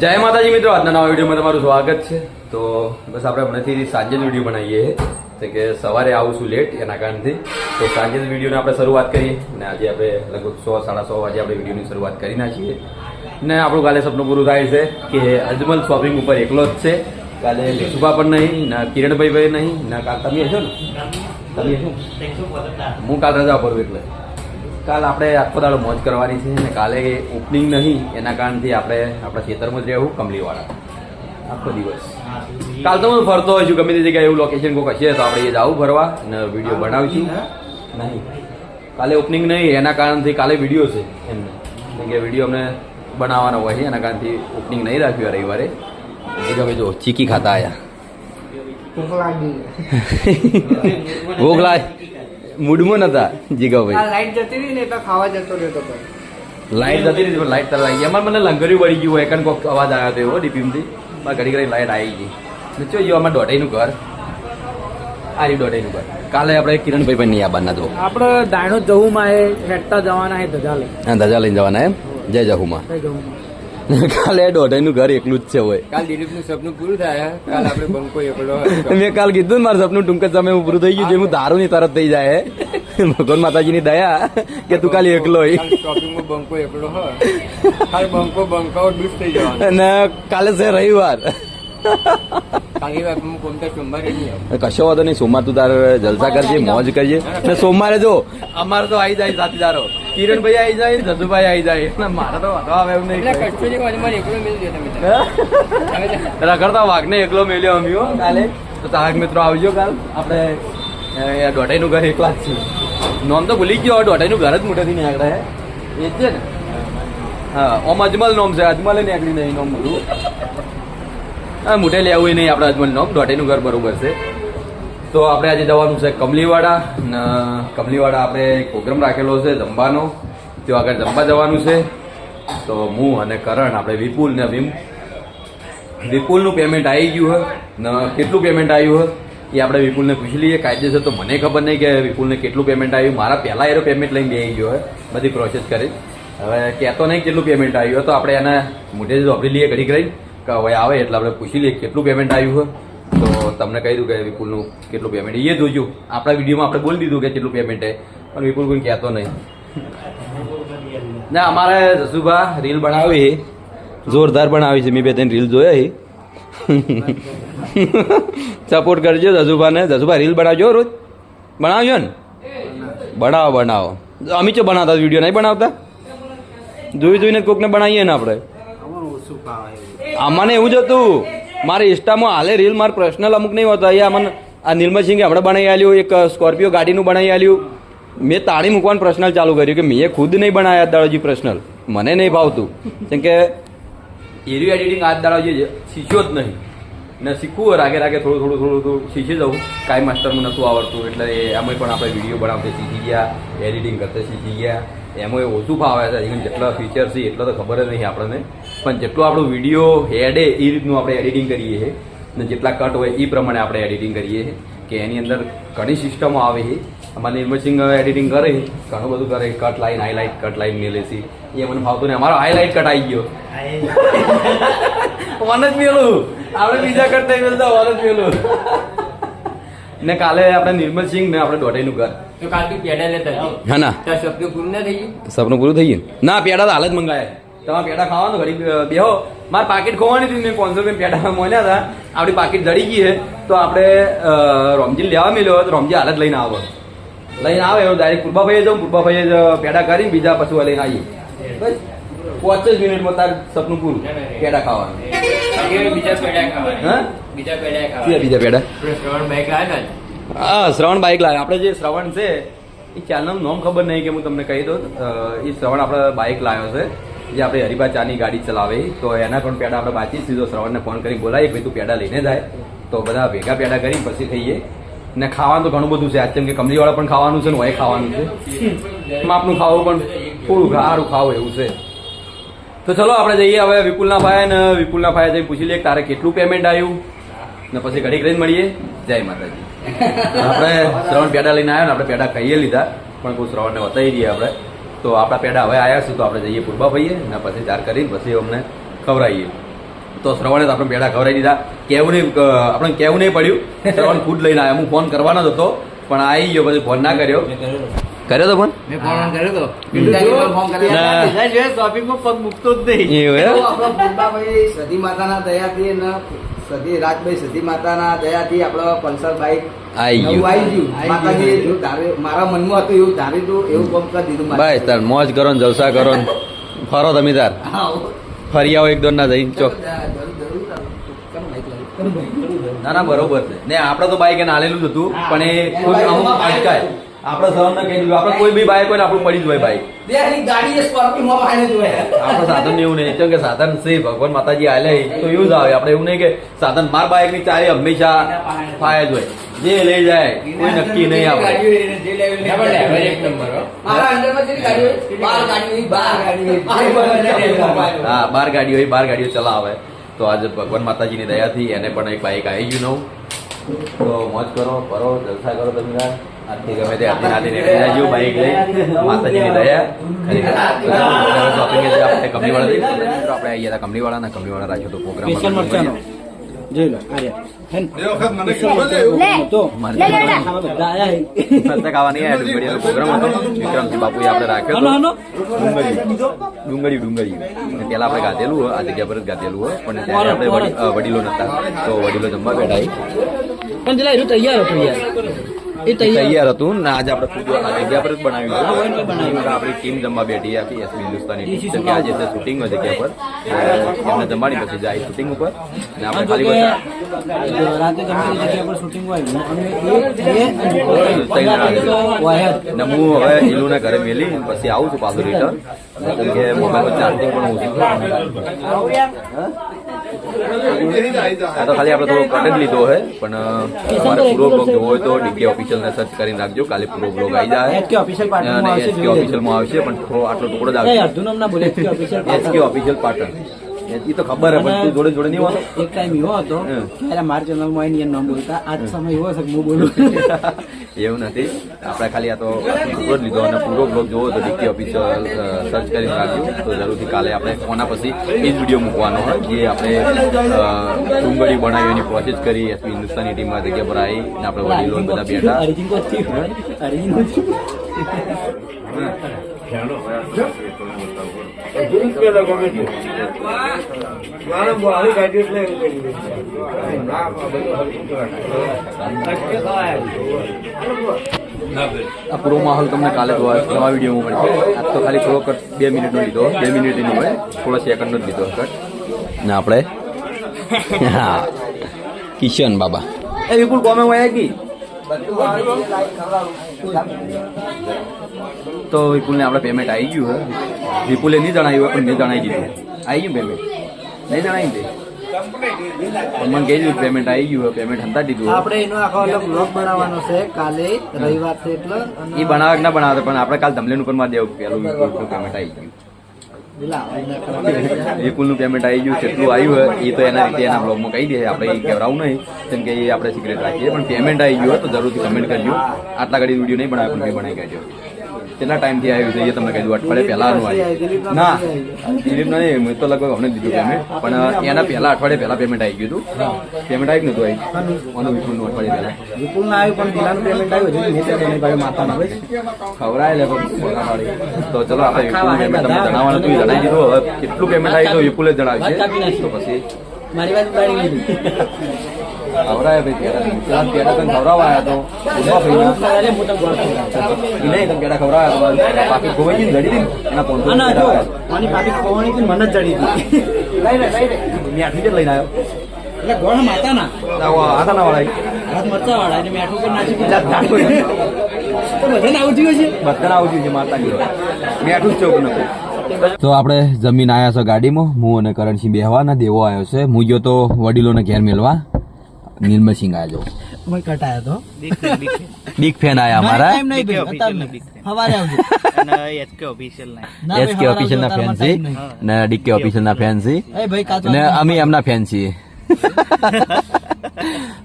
જય માતાજી મિત્રો આજના નવા વિડીયોમાં તમારું સ્વાગત છે. તો બસ આપણે હમણાંથી સાંજે જ વીડિયો બનાવીએ. છે કે સવારે આવું છું લેટ એના કારણથી. તો સાંજે જ વિડીયોની આપણે શરૂઆત કરીએ. અને આજે આપણે લગભગ સો સાડા સો વાગે આપણે વિડીયોની શરૂઆત કરી નાખીએ. ને આપણું કાલે સપનું પૂરું થાય છે કે અજમલ શોપિંગ ઉપર એકલો જ છે. કાલે લેસુભા પણ નહીં ના કિરણભાઈ ભાઈ નહીં ના કાલ તમે હશો ને? તમે હશો? હું કાલ રજા પર એટલે. કાલ આપણે આખો દાડો મોજ કરવાની છે અને કાલે ઓપનિંગ નહીં એના કારણથી આપણે આપણા ખેતરમાં જ રહેવું કમલીવાળા. આખો દિવસ. કાલ તો હું ફરતો છું ગમે તે જગ્યાએ એવું લોકેશન કોઈ હશે તો આપણે એ આવું ફરવા અને વીડિયો બનાવીશું. નહીં. કાલે ઓપનિંગ નહીં એના કારણથી કાલે વીડિયો છે એમને. કે વીડિયો અમને બનાવવાનો હોય છે એના કારણથી ઓપનિંગ નહીં રાખ્યું રવિવારે. એ ગમે જો ચીકી ખાતા આવ્યા ભૂખ લાગી. ભૂખ લાગ. મૂડમાં નતા જીગાભાઈ. લાઈટ જતી રહી ને એટલે ખાવા જતો રહ્યો તો લાઈટ જતી રહી લાઈટ તરત આવી અમારે મને લંગર્યું વળી ગયું હોય એકન કોક અવાજ આવ્યો હતો એવો ડીપીમથી. મારે ઘડી ઘડી લાઈટ આવી ગઈ. ને જો અમારે દોઢાઈનું ઘર. આ રહ્યું દોઢાઈનું ઘર. કાલે આપણે કિરણભાઈ પણ નહીં આવવાના જો આપણે દાણો જવું માં હેઠતા જવાના એ ધજા લે હા ધજા લઈને જવાના એમ? જય જહુમાં. જવું કાલે દોઢાઈનું ઘર એકલું જ છે હોય કાલ દિલીપનું સપનું પૂરું થાય કાલ આપણે બંકો એકલો મેં કાલ કીધું ને મારું સપનું ટૂંક સમય પૂરું થઈ ગયું જે હું દારૂ ની તરત થઈ જાય ભગવાન માતાજીની દયા કે તું કાલે એકલો હોય શોપિંગમાં બંકો એકલો કાલ બંકો બંકો થઈ જવાનો. અને કાલે છે રવિવાર. કશો વાંધો નહીં સોમવાર તું તારે જલસા કરજે મોજ કરજે ને સોમવારે જો અમારે તો આવી જાય સાથીદારો. કિરણભાઈ આવી જાય જસુભાઈ આવી જાય. મારે તો વાંધો આવે એમ નહીં. રખડતા વાઘને એકલો મેલ્યો અમ્યો કાલે. તો તારક મિત્રો આવજો કાલ. આપણે દોઢાઈનું ઘર એકલા જ છે. નોમ તો ભૂલી ગયો દોઢાઈનું ઘર જ મોટેથી નીકળે એ જ છે ને? હા ઓમ અજમલ નોમ છે અજમલે નીકળી નહીં નોમ બધું મોટે લેવું નહીં, આપણે અજમલ નોમ દોઢાઈનું ઘર બરોબર છે. તો આપણે આજે જવાનું છે કમલીવાડા, ને કમલીવાડા આપણે પ્રોગ્રામ રાખેલો છે જમવાનો. તો આગળ જમવા જવાનું છે. તો હું અને કરણ, આપણે વિપુલ ને વિમ. વિપુલનું પેમેન્ટ આવી ગયું હે, ને કેટલું પેમેન્ટ આવ્યું હે, એ આપણે વિપુલને પૂછી લઈએ. કાયદેસર તો મને ખબર નહીં કે વિપુલને કેટલું પેમેન્ટ આવ્યું. મારા પહેલાં એનો પેમેન્ટ લઈને બેસી ગયો હોય બધી પ્રોસેસ કરી. હવે કહેતો નહીં કેટલું પેમેન્ટ આવ્યું તો આપણે એના મોઢે જ વાપરી લઈએ ઘડી કે હવે આવે એટલે આપણે પૂછી લઈએ કેટલું પેમેન્ટ આવ્યું હોય. તો તમને કહી દઉં કે વિપુલનું કેટલું પેમેન્ટ એ જોજો. આપણા વિડીયોમાં આપણે બોલી દીધું કે કેટલું પેમેન્ટ છે. પણ વિપુલ કોઈ કહેતો નહીં. ના, અમારે જસુભા રીલ બનાવી જોરદાર બનાવી છે. મેં બે ત્રણ રીલ જોયા સપોર્ટ કરજો જસુભાને. જસુભા, રીલ બનાવજો રોજ. બનાવજો ને? બનાવો બનાવો. અમે ચો બનાવતા વીડિયો નહીં બનાવતા? જોઈ, જોઈને કોકને બનાવીએ ને આપણે. આમાંને એવું જ હતું. મારે ઇન્સ્ટામાં હાલે રીલ, મારે પર્સનલ અમુક નહીં હોતા. અહીંયા મને આ નિર્મલસિંહે હમણાં બનાવી આલ્યું, એક સ્કોર્પિયો ગાડીનું બનાવી આલ્યું. મેં તાળી મૂકવાનું પર્સનલ ચાલુ કર્યું કે મેં ખુદ નહીં બનાવ્યા દાડોજી પર્સનલ મને નહીં ભાવતું. કેમ કે એરિયો એડિટિંગ આજ દાડોજી શીખ્યો જ નહીં. ને શીખવું રાગે રાગે થોડું થોડું થોડું થોડું શીખી જવું. કાંઈ માસ્ટરમાં નહોતું આવડતું, એટલે એમાં પણ આપણે વીડિયો બનાવતા શીખી ગયા એડિટિંગ કરતા શીખી ગયા. એમાં એ ઓછું ફાવે છે. even જેટલા ફીચર છે એટલા તો ખબર જ નહીં આપણને. પણ જેટલું આપણું વીડિયો હેડે એ રીતનું આપણે એડિટિંગ કરીએ છીએ ને જેટલા કટ હોય એ પ્રમાણે આપણે એડિટિંગ કરીએ છીએ કે એની અંદર ઘણી સિસ્ટમો આવે છે. અમારે નિર્મસિંગ એડિટિંગ કરે છે. ઘણું બધું કરે cut line highlight cut line મેલે છે. એ મને ફાવતું નહીં. અમારો હાઈલાઇટ કટ આવી ગયો. મને જ મેલું. આપણે બીજા કટ નહીં મેલતા મને જ મેલું. ને કાલે આપણે નિર્મલસિંહ ને આપણે દોઢાઈનું ઘર તો કાલથી પેડા લેતા. હા ના. સપનું પૂરું ના થઈ ગયું? સપનું પૂરું થઈ ગયું? ના પેડા તો હાલ જ મંગાયા તમારે પેડા ખાવાનું ઘડી બેહો. મારે પાકીટ ખોવાની હતી મેં પાંચસો રૂપિયા પેડા મોન્યા હતા. આપણી પાકીટ જડી ગઈ છે. તો આપણે રોમજી લેવા મેલ્યો તો રોમજી હાલ જ લઈને આવો. લઈને આવે એવું ડાયરેક્ટ પૂર્બાભાઈએ જાઉં પૂર્બાભાઈએ જ પેડા કરીને બીજા પશુ લઈને આવીએ. બસ. પાંચ જ મિનિટમાં તાર સપનું પૂરું. પેડા ખાવાનું. બીજા પેડા ખાવાના. હા? બીજા પેડા બીજા પેડા? આપણે શ્રવણ બાઈક લાવ્યા ને હા, શ્રવણ બાઇક લાવે. આપણે જે શ્રવણ છે, એ ચાલનું નામ ખબર નહીં કે હું તમને કહી દઉં. એ શ્રવણ આપણે બાઇક લાવ્યો છે, જે આપણે હરિભા ચાની ગાડી ચલાવે. તો એના પણ પેડા આપણે બાકી સીધો શ્રવણને ફોન કરી બોલાવીએ ભાઈ, તું પેડા લઈને જાય. તો બધા ભેગા પેડા કરી પછી થઈએ ને ખાવાનું તો ઘણું બધું છે. આજ કેમ કે કમરીવાળા પણ ખાવાનું છે ને હોય ખાવાનું છે. માપનું ખાવું પણ થોડું સારું ખાવું એવું છે. તો ચલો, આપણે જઈએ હવે વિપુલના ભાઈ ને. વિપુલના ભાઈ જઈ પૂછી લઈએ તારે કેટલું પેમેન્ટ આવ્યું. ને પછી ઘડીક રહીને મળીએ. જય માતાજી. આપણે શ્રવણ પેડા લઈને આવ્યા ને આપણે પેડા ખાઈએ લીધા પણ કોઈ શ્રવણને બતાવી દઈએ આપણે. તો આપણા પેડા હવે આવ્યા છું તો આપણે જઈએ પૂર્વા ભાઈએ ને પછી ચાર કરીને પછી અમને ખવડાવીએ. તો શ્રવણે તો આપણે પેડા ખવડાવી દીધા. કેવું નહીં આપણે કેવું નહીં પડ્યું. શ્રવણ ફૂડ લઈને આવ્યા. હું ફોન કરવાનો જ હતો પણ આવી ગયો પછી ફોન ના કર્યો. કર્યો તો. ફોન? મેં ફોન કર્યો તો. ના. શોપિંગમાં પગ મૂકતો જ નહીં. સતી માતાના દયાથી સતી રાજભાઈ સતી માતાના દયાથી આપણો પલ્સર બાઈક આવી ગયું. માતાજી એવું ધારે- મારા મનમાં હતું એવું એવું કરી દીધું. ભાઈ તાર મોજ કરો ને જલસા કરો ને. ફરો તમે તાર. હા, ફરી આવો એક ના જઈને ચોક. ના ના બરોબર છે. ને આપડે તો બાઈક એને હાલેલું જ હતું પણ એ અમુક અટકાય. આપણે સહન કહી દીધું આપણે કોઈ બી બાઈક હોય ને આપણું પડી જ હોય બાઈક ગાડી સ્કોર્પિયો. આપણે સાધન એવું નહીં કેમ કે સાધન છે ભગવાન માતાજી આલે તો એવું જ આવે. આપણે એવું નહીં કે સાધન માર બાઈકની ચાલી હંમેશા ફાય જ હોય. જે લઈ જાય કોઈ નક્કી નહીં આપણે. હા. બાર ગાડીઓ? એ બાર ગાડીઓ ચલાવે. તો આજે ભગવાન માતાજીની દયાથી એને પણ એક બાઈક આવી ગયું નવું. તો મોજ કરો ફરો જલસા કરો તમે. આજથી ગમે તે આજથી નાથી નીકળી જાજો બાઈક લઈ. માતાજીની દયા. ખરેખર શોપિંગ આપણે કંપની વાળા આપણે આવી ગયા કંપની વાળા કંપની વાળા રાખ્યો પ્રોગ્રામ જોઈ. લો પ્રોગ્રામ હતો. હતો ડુંગળી ડુંગળી. ડુંગળી પેલા આપણે ગાધેલું હોય આ જગ્યા પર જ ગાધેલું હોય. પણ ત્યારે આપણે વડીલો નતા. તો વડીલો જમવા બેઠા પણ તૈયાર હતું યાર. એ તૈયાર. હતું. ને આજે આપણે ખુદ જગ્યા પર જ બનાવ્યું હતું. આપણી ટીમ જમવા બેઠી આખી એસબી હિન્દુસ્તાની ટીમ. કેમ કે આજે છે શૂટિંગ હોય જગ્યા પર. એમને જમવાની પછી જાય શૂટિંગ ઉપર. ને આપણે ખાલી રાતે જમવાની જગ્યા પર શૂટિંગ હોય ને હું હવે ઈલુને ઘરે મેલી પછી આવું છું પાછું રિટર્ન કેમ કે મોબાઈલ ચાર્જિંગ પણ ઓછું આ તો ખાલી આપણે થોડો કટ લીધો છે પણ તમારે પૂરો બ્લોગ જોવો હોય તો ડીકે ઓફિશિયલ ને સર્ચ કરીને રાખજો. કાલે પૂરો બ્લોગ આવી જાય એસકે. ઓફિશિયલમાં આવશે પણ થોડો આટલો ટુકડો જ આવશે. SK official Patan. એ તો ખબર હે પણ તું જોડે જોડે નહીં હોતો એક ટાઈમ એવો હતો. ત્યારે મારા ચેનલમાં આવીને એ નામ બોલતા આજ સમય એવો છે કે હું બોલું. એવું નથી. આપણે ખાલી આ તો પૂરો જ લીધો અને પૂરો બ્લોગ જોવો તો ડીકે ઓફિશિયલ સર્ચ કરી રાખજો. તો જરૂરથી કાલે આપણે કોના પછી એ જ વીડિયો મૂકવાનો હોય જે આપણે ડુંગળી બનાવી એની પ્રોસેસ કરી હિન્દુસ્તાની ટીમમાં જગ્યા પર આવી ને આપણે વડીલો બધા બેઠા. અરિજીન તો થયું. અરિજીન તો થયું. આ પૂરો માહોલ તમને કાલે જોવા નવા વિડીયોમાં મળશે. આ તો ખાલી થોડો કટ બે મિનિટનો લીધો. બે મિનિટનો હોય થોડો સેકન્ડનો જ લીધો કટ ને આપણે હા. કિશન બાબા. એ વિપુલ કોમે હોય કી? તો વિપુલને આપણે પેમેન્ટ આવી ગયું હે. વિપુલે નહીં જણાવ્યું પણ મેં જણાવી દીધું. આવી ગયું પેમેન્ટ નહીં જણાવી દે મને કહી દીધું પેમેન્ટ આવી ગયું પેમેન્ટ હંતા દીધું આપણે એનો આખો અલગ બ્લોગ બનાવવાનો છે કાલે રવિવાર છે એટલે. એ બનાવે ના બનાવે પણ આપણે કાલ ધમલેન ઉપરમાં દેવું પેલું પેમેન્ટ આવી ગયું. વિપુલનું પેમેન્ટ આવી ગયું કેટલું આવ્યું એ તો એના રીતે એના બ્લોગમાં કહી દે આપણે એ કહેવડાવું નહીં. કેમ કે એ આપણે સિક્રેટ રાખીએ. પણ પેમેન્ટ આવી ગયું હોય તો જરૂરથી કમેન્ટ કરજો. આટલા ઘડી વીડિયો નહીં બનાવ્યો પણ મેં બનાવી કાઢ્યો કેટલા ટાઈમથી આવ્યું છે એ તમને કહી દઉં. અઠવાડિયે પહેલાનું આવ્યું. ના દિલીપ નહીં મેં તો લગભગ અમને દીધું પેમેન્ટ પણ એના પહેલા અઠવાડિયે પહેલા પેમેન્ટ આવી ગયું હતું. પેમેન્ટ આવી નતું આવી મને વિપુલનું અઠવાડિયે પહેલા. વિપુલ ના આવ્યું પણ પેલાનું પેમેન્ટ આવ્યું હજુ મેં તો નહીં ભાઈ માતાના ભાઈ ખવડાય લે. તો ચલો આપણે વિપુલનું પેમેન્ટ તમને જણાવવાનું હતું જણાવી દીધું. હવે કેટલું પેમેન્ટ આવી તો વિપુલે જણાવ્યું છે. તો પછી? મારી વાત ખવડાય ભાઈ પેલા પેડા તને ખવડાવવા આવ્યા હતો ઊભા થઈ ગયા. અરે મોટા ગોળ ખવડાવતા. ઈ નહીં તમે પેડા ખવડાવ્યા તો બાકી ગોવાઈ જડી હતી એના મારી પાછી ખોવાની હતી મને જ જડી હતી લઈ લે લઈ લે મેં આઠમી જ લઈને આવ્યો એટલે ગોળ માતાના આવો આટાના વાળા હાથ મરચા વાળા એટલે મેઠું કરી નાખી તો બધાને આવું થયું છે બધાને આવું જોઈએ માતાની મેઠું જ ચોક નથી તો આપણે જમીન આવ્યા છો ગાડીમાં. હું અને કરણસિંહ બેહવાના દેવો આવ્યો છે. હું ગયો તો વડીલોને ઘેર મેળવા નિર્મલસિંહ આવ્યો મેં કટાયો તો. બિગ ફેન આયા અમારા? ટાઈમ નહીં ભાઈ અત્યારે નહીં. સવારે આવજો. ના. ભાઈ, એસકે સવારે ઓફિશિયલ ના આવજો, ફેન છે. time નહીં. ને ડીકે ઓફિશિયલ ના ફેન છે. એ ભાઈ કાચવા ને અમે એમના ફેન છીએ.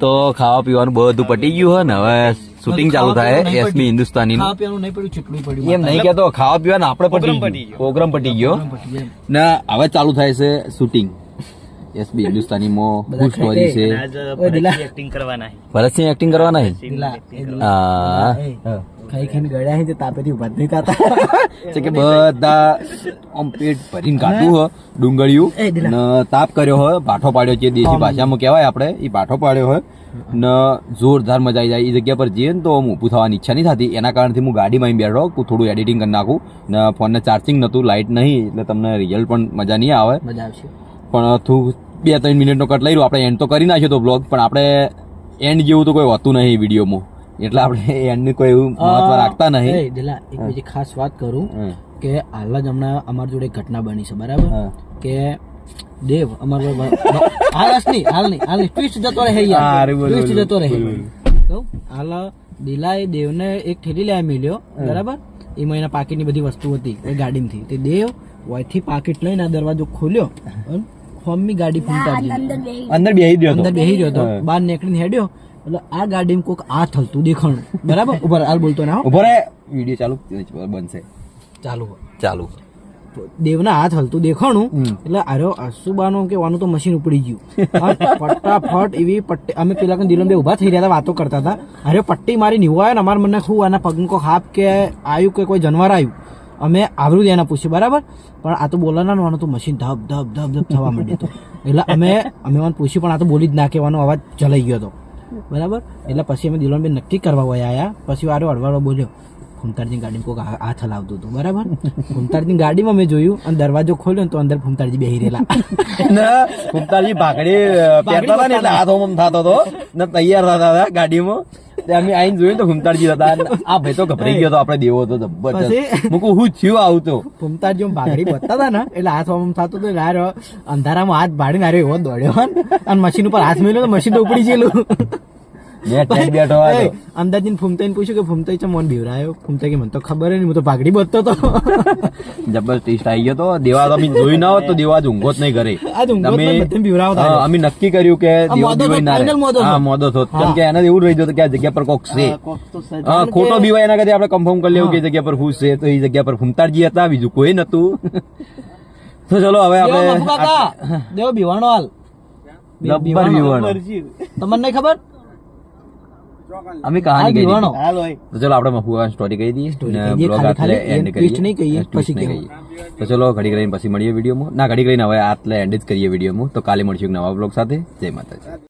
તો ખાવા પીવાનું બધું પટી ગયું હોય ને. હવે શૂટિંગ ચાલુ થાય એસબી હિન્દુસ્તાની ખાવા પીવાનું નહીં પડ્યું ચૂંટણી પડ્યું એમ નહીં કેતો ખાવા પીવાનું આપણે પટી ગયું. પ્રોગ્રામ પટી ગયો. ને હવે ચાલુ થાય છે શૂટિંગ એસબી બી હિન્દુસ્તાની શું સ્ટોરી છે. એક્ટિંગ કરવાના છે. ભરતસિંહ એક્ટિંગ કરવાના. હા? ખાઈ ખાઈને ગળ્યા હે તે તાપેથી ઊભા નહીં થતા. છે કે બધા આમ પેટ ભરીને કાઢું હ ડુંગળિયું. ને તાપ કર્યો હોય ભાઠો પાડ્યો છે દેશી ભાષામાં કહેવાય આપણે એ ભાઠો પાડ્યો હોય ને જોરદાર મજા આવી જાય. એ જગ્યા પર જઈએ ને તો હું ઊભું થવાની ઈચ્છા નહીં થતી. એના કારણથી હું ગાડીમાં બેઠો હું થોડું એડિટિંગ કરી નાખું. ને ફોનને ચાર્જિંગ નહોતું લાઇટ નહીં એટલે તમને રિઝલ્ટ પણ મજા નહીં આવે. મજા આવશે. પણ તું બે ત્રણ મિનિટનો કટ લઈ રહ્યો. આપણે એન્ડ તો કરી નાખ્યો તો બ્લોગ પણ આપણે એન્ડ જેવું તો કોઈ હોતું નહીં વિડીયોમાં. એટલે આપણે એન્ડની કોઈ એવું મહત્વ રાખતા નહીં. દિલા એક બીજી ખાસ વાત કરું કે હાલ જ હમણાં અમારી જોડે ઘટના બની છે બરાબર? કે દેવ અમારો હાલ નહીં હાલ નહીં હાલ નહીં. ટ્વિસ્ટ જતો રહે યાર. ટ્વિસ્ટ જતો રહે. હાલ દિલાએ દેવને એક ઠેલી લેવા મળ્યો બરાબર? એમાં એના પાકીટની બધી વસ્તુ હતી એ ગાડીમાંથી. તે દેવ વાયથી પાકીટ લઈને આ દરવાજો ખોલ્યો ફોર્મની ગાડી ફૂંટા અંદર બેહી ગયો. અંદર બેસી રહ્યો હતો? બહાર નીકળીને હેડ્યો. એટલે આ ગાડીમાં કોક આ થલતું દેખાણું. બરાબર? ઉપર હાલ બોલતો ના હો. ઊભો વીડિયો ચાલુ બનશે. ચાલુ ચાલુ. દેવના હાથ હલતું દેખાણું. એટલે આરો અસુબાનો કે વાનું તો મશીન ઉપડી ગયું. ફટાફટ એવી પટ્ટી અમે પેલા કન દિલમ બે ઊભા થઈ રહ્યા હતા વાતો કરતા હતા. અરે પટ્ટી મારી નીવો આવ્યો ને અમારા મને શું આના પગનું કોઈ હાપ કે આવ્યું કે કોઈ જનવર આવ્યું અમે આવરું એના પૂછ્યું બરાબર? પણ આ તો બોલવાના વાનું હતું મશીન ધબ ધબ ધબ ધબ થવા માંડ્યું હતું એટલે અમે અમે મને પૂછ્યું, પણ આ તો બોલી જ ના કહેવાનો અવાજ ચલાઈ ગયો હતો બરાબર? એટલે પછી અમે દિલોન બેન નક્કી કરવા વયા આવ્યા પછી વારો અડવાળો બોલ્યો ફૂમતારજી ગાડીમાં કોઈક હાથ હલાવતું હતું. બરાબર? ફૂમતારજી ગાડીમાં મેં જોયું, અને દરવાજો ખોલ્યો તો અંદર ફૂમતારજી બેહી રહેલા. ને ભાગડી પહેરતા હતા ને એટલે હાથ ઓમ થતો હતો. ને તૈયાર થતા હતા ગાડીમાં. અમે આઈને જોયું તો હુમતાળજી હતા આ ભાઈ તો ગભરાઈ ગયો તો આપણે દેવો હતો જબરજસ્ત? મૂકું હું થયું આવું તો. આમ ભાગડી બતા હતા ને એટલે હાથ આમ થતો તો યાર અંધારામાં હાથ ભાડીને હારો એવો દોડ્યો અને મશીન ઉપર હાથ મેલ્યો તો મશીન તો ઉપડી ગયેલું. બેઠો ફૂમતા ફૂમતાઈને પૂછ્યું કે ફૂમતાઈ ચમ મને બીવરાયો? ફૂમતાઈ કે મને તો ખબર નહીં હું તો ભાગડી બધતો હતો જબરજસ્ત ટેસ્ટ આવી ગયો તો. દેવા તો અમે જોયું ના હોત તો દેવા આજ ઊંઘો જ નહીં ઘરે અમે- નક્કી કર્યું કે આ મોદો બીવાય થો, ના. હા મોદો કેમ કે એને એવું રહી ગયું કે આ જગ્યા પર કોક છે. ખોટો બીવાય એના કરતા આપણે કન્ફર્મ કરી લેવું કે જગ્યા પર હું છે તો એ જગ્યા પર ફૂમતારજી હતા બીજું કોઈ નતું તો ચલો હવે દેવો આપણે દેવો બીવાણો હાલ. તમને ખબર? અમે કહાની કહી દીધી. તો ચલો આપણે મફુઆ સ્ટોરી કહી દઈએ ખાલી આટલે ખાલી end એને twist નહીં કહીએ, પછી કહીએ. તો ચલો ઘડી કરીને પછી મળીએ વિડીયોમાં. ના ઘડી કરીને હવે આટલે એન્ડ જ કરીએ વિડીયોમાં. તો કાલે મળશું એક નવા બ્લોગ સાથે. જય માતાજી.